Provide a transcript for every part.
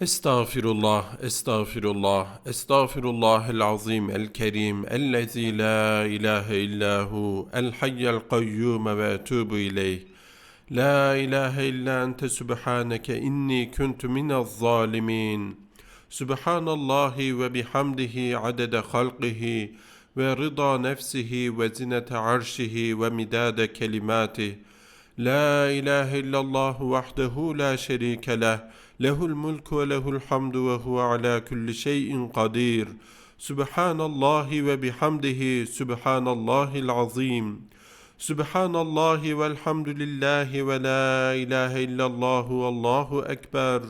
Estağfirullah, estağfirullah, estağfirullahel azim el kerim, ellezî la ilahe illahu, el hayyel kayyum ve etubu ileyh. La ilahe illa ente subhaneke inni kuntu minez zalimin. Subhanallahi ve bihamdihi adede halqihi ve rıda nefsihi ve zinete arşihi ve midade kelimatih. La ilahe illallah vahdehu la şerike leh. Lehul mulku ve lehul hamdu ve huve ala kulli şeyin kadir. Subhanallahi ve bihamdihi subhanallahil azim. Subhanallahi velhamdülillahi ve la ilahe illallahu allahu ekber.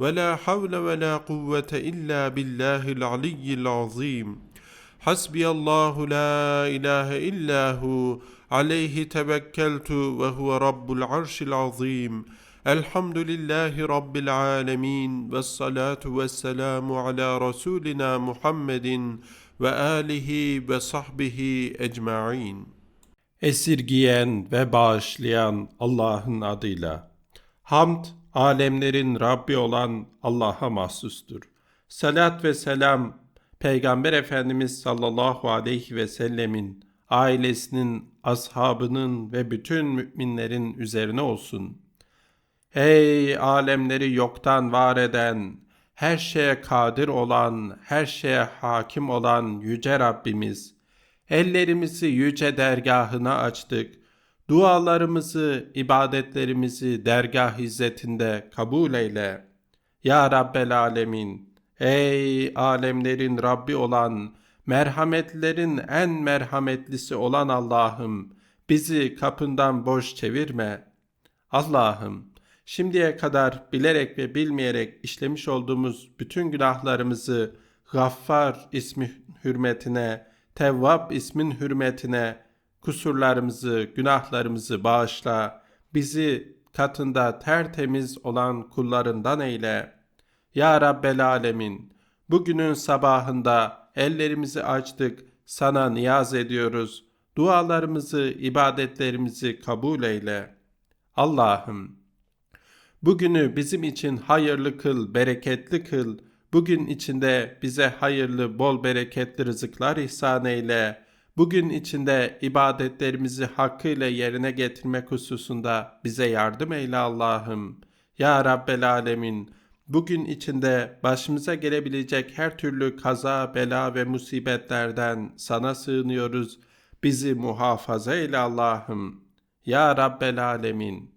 Ve la havle ve la kuvvete illa billahil aliyyil azim. Hasbiyallahu la ilahe illahu aleyhi tevekkeltu ve huve rabbul arşil azim. Elhamdülillahi rabbil alemin ve salatu ve selamu ala Resulina Muhammedin ve alihi ve sahbihi ecmain. Esirgiyen ve bağışlayan Allah'ın adıyla. Hamd, alemlerin Rabbi olan Allah'a mahsustur. Salat ve selam, Peygamber Efendimiz sallallahu aleyhi ve sellemin, ailesinin, ashabının ve bütün müminlerin üzerine olsun. Ey alemleri yoktan var eden, her şeye kadir olan, her şeye hakim olan yüce Rabbimiz, ellerimizi yüce dergahına açtık. Dualarımızı, ibadetlerimizi dergah izzetinde kabul eyle. Ya Rabbel Alemin, ey alemlerin Rabbi olan, merhametlerin en merhametlisi olan Allah'ım, bizi kapından boş çevirme. Allah'ım, şimdiye kadar bilerek ve bilmeyerek işlemiş olduğumuz bütün günahlarımızı Gaffar ismi hürmetine, Tevvab ismin hürmetine, kusurlarımızı, günahlarımızı bağışla, bizi katında tertemiz olan kullarından eyle. Ya Rabbel Alemin, bugünün sabahında ellerimizi açtık, sana niyaz ediyoruz. Dualarımızı, ibadetlerimizi kabul eyle. Allah'ım, bugünü bizim için hayırlı kıl, bereketli kıl. Bugün içinde bize hayırlı, bol bereketli rızıklar ihsan eyle. Bugün içinde ibadetlerimizi hakkıyla yerine getirmek hususunda bize yardım eyle Allah'ım. Ya Rabbel Alemin, bugün içinde başımıza gelebilecek her türlü kaza, bela ve musibetlerden sana sığınıyoruz. Bizi muhafaza eyle Allah'ım. Ya Rabbel Alemin,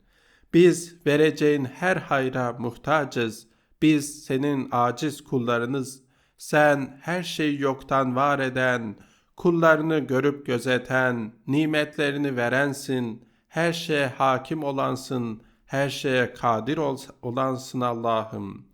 biz vereceğin her hayra muhtacız. Biz senin aciz kullarınız. Sen her şeyi yoktan var eden, kullarını görüp gözeten, nimetlerini verensin, her şeye hakim olansın, her şeye kadir ol olansın Allah'ım.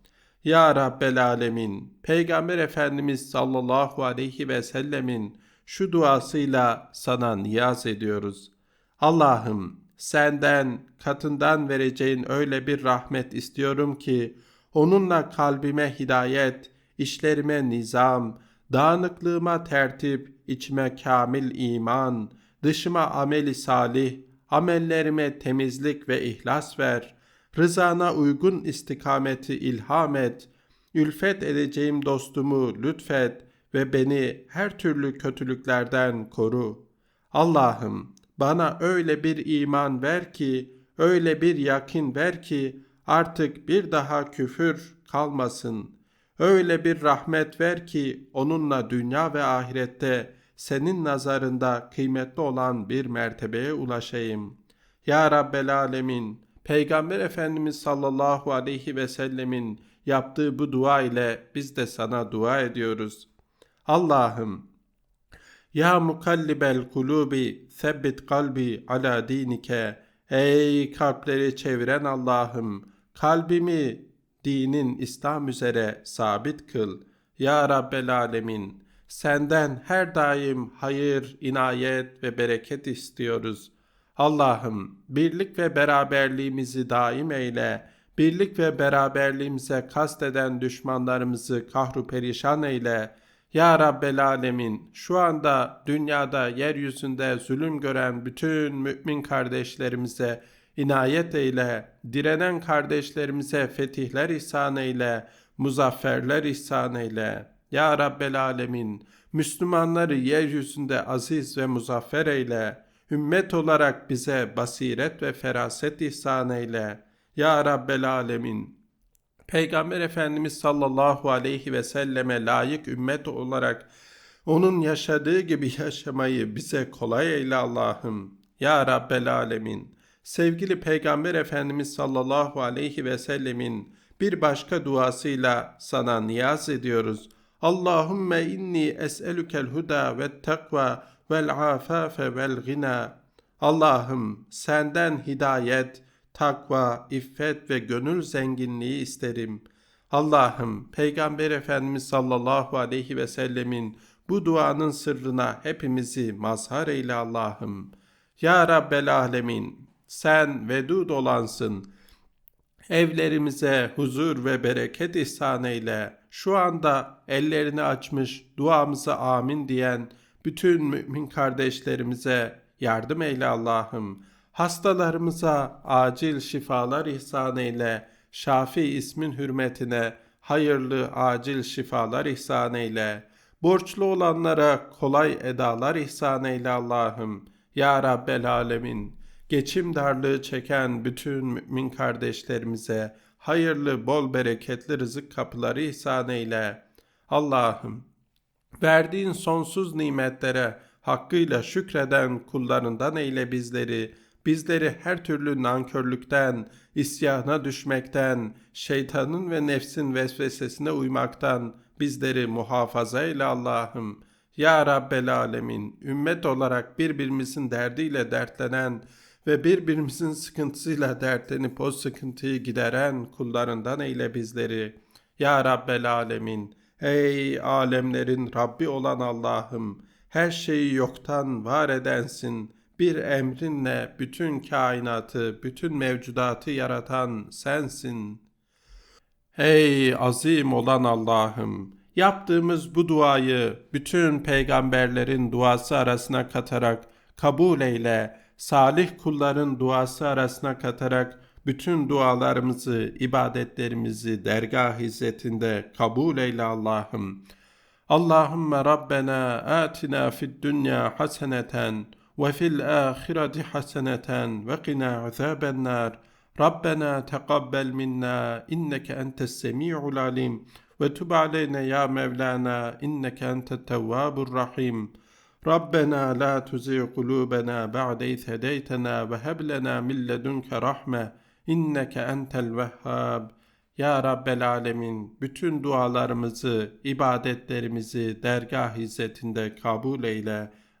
Ya Rabbel Alemin, Peygamber Efendimiz sallallahu aleyhi ve sellemin şu duasıyla sana niyaz ediyoruz. Allah'ım senden, katından vereceğin öyle bir rahmet istiyorum ki, onunla kalbime hidayet, işlerime nizam, dağınıklığıma tertip, içime kamil iman, dışıma ameli salih, amellerime temizlik ve ihlas ver. Rızana uygun istikameti ilham et. Ülfet edeceğim dostumu lütfet ve beni her türlü kötülüklerden koru. Allah'ım bana öyle bir iman ver ki, öyle bir yakin ver ki artık bir daha küfür kalmasın. Öyle bir rahmet ver ki onunla dünya ve ahirette senin nazarında kıymetli olan bir mertebeye ulaşayım. Ya Rabbel Alemin, Peygamber Efendimiz sallallahu aleyhi ve sellemin yaptığı bu dua ile biz de sana dua ediyoruz. Allah'ım, Ya mukallibel kulubi, sebbit kalbi ala dinike, Ey kalpleri çeviren Allah'ım, kalbimi dinin İslam üzere sabit kıl. Ya Rabbel Alemin, senden her daim hayır, inayet ve bereket istiyoruz. Allah'ım birlik ve beraberliğimizi daim eyle. Birlik ve beraberliğimize kasteden düşmanlarımızı kahru perişan eyle. Ya Rabbel Alemin şu anda dünyada yeryüzünde zulüm gören bütün mümin kardeşlerimize inayet eyle. Direnen kardeşlerimize fetihler ihsan eyle. Muzafferler ihsan eyle. Ya Rabbel Alemin, Müslümanları yeryüzünde aziz ve muzaffer eyle. Ümmet olarak bize basiret ve feraset ihsan eyle. Ya Rabbel Alemin, Peygamber Efendimiz sallallahu aleyhi ve selleme layık ümmet olarak onun yaşadığı gibi yaşamayı bize kolay eyle Allah'ım. Ya Rabbel Alemin. Sevgili Peygamber Efendimiz sallallahu aleyhi ve sellemin bir başka duasıyla sana niyaz ediyoruz. Allahümme inni es'elükel huda ve takva vel afafe vel gina. Allah'ım senden hidayet, takva, iffet ve gönül zenginliği isterim. Allah'ım Peygamber Efendimiz sallallahu aleyhi ve sellemin bu duanın sırrına hepimizi mazhar eyle Allah'ım. Ya Rabbel Alemin sen vedud olansın. Evlerimize huzur ve bereket ihsan eyle. Şu anda ellerini açmış duamıza amin diyen bütün mümin kardeşlerimize yardım eyle Allah'ım. Hastalarımıza acil şifalar ihsan eyle. Şafi ismin hürmetine hayırlı acil şifalar ihsan eyle. Borçlu olanlara kolay edalar ihsan eyle Allah'ım. Ya Rabbel Alemin. Geçim darlığı çeken bütün mümin kardeşlerimize hayırlı, bol bereketli rızık kapıları ihsan eyle. Allah'ım, verdiğin sonsuz nimetlere hakkıyla şükreden kullarından eyle bizleri. Bizleri her türlü nankörlükten, isyana düşmekten, şeytanın ve nefsin vesvesesine uymaktan bizleri muhafaza eyle Allah'ım. Ya Rabbel Alemin, ümmet olarak birbirimizin derdiyle dertlenen ve birbirimizin sıkıntısıyla dertlenip o sıkıntıyı gideren kullarından eyle bizleri. Ya Rabbel Alemin, ey alemlerin Rabbi olan Allah'ım, her şeyi yoktan var edensin. Bir emrinle bütün kainatı, bütün mevcudatı yaratan sensin. Ey azim olan Allah'ım, yaptığımız bu duayı bütün peygamberlerin duası arasına katarak kabul eyle. Salih kulların duası arasına katarak bütün dualarımızı, ibadetlerimizi dergah hizmetinde kabul eyle Allah'ım. Allahümme Rabbena atina fid dünya haseneten ve fil ahireti haseneten ve qina azaben nar. Rabbena teqabbel minna inneke entes semi'ul alim ve tub aleyna ya Mevlana inneke entet tevvabur rahim. ربنا لا تزغ قلوبنا بعد إذ هديتنا وهب لنا من لدنك رحمة إنك أنت الوهاب Ya Rabbel Alemin bütün dualarımızı, ibadetlerimizi dergah hizmetinde kabul eyle.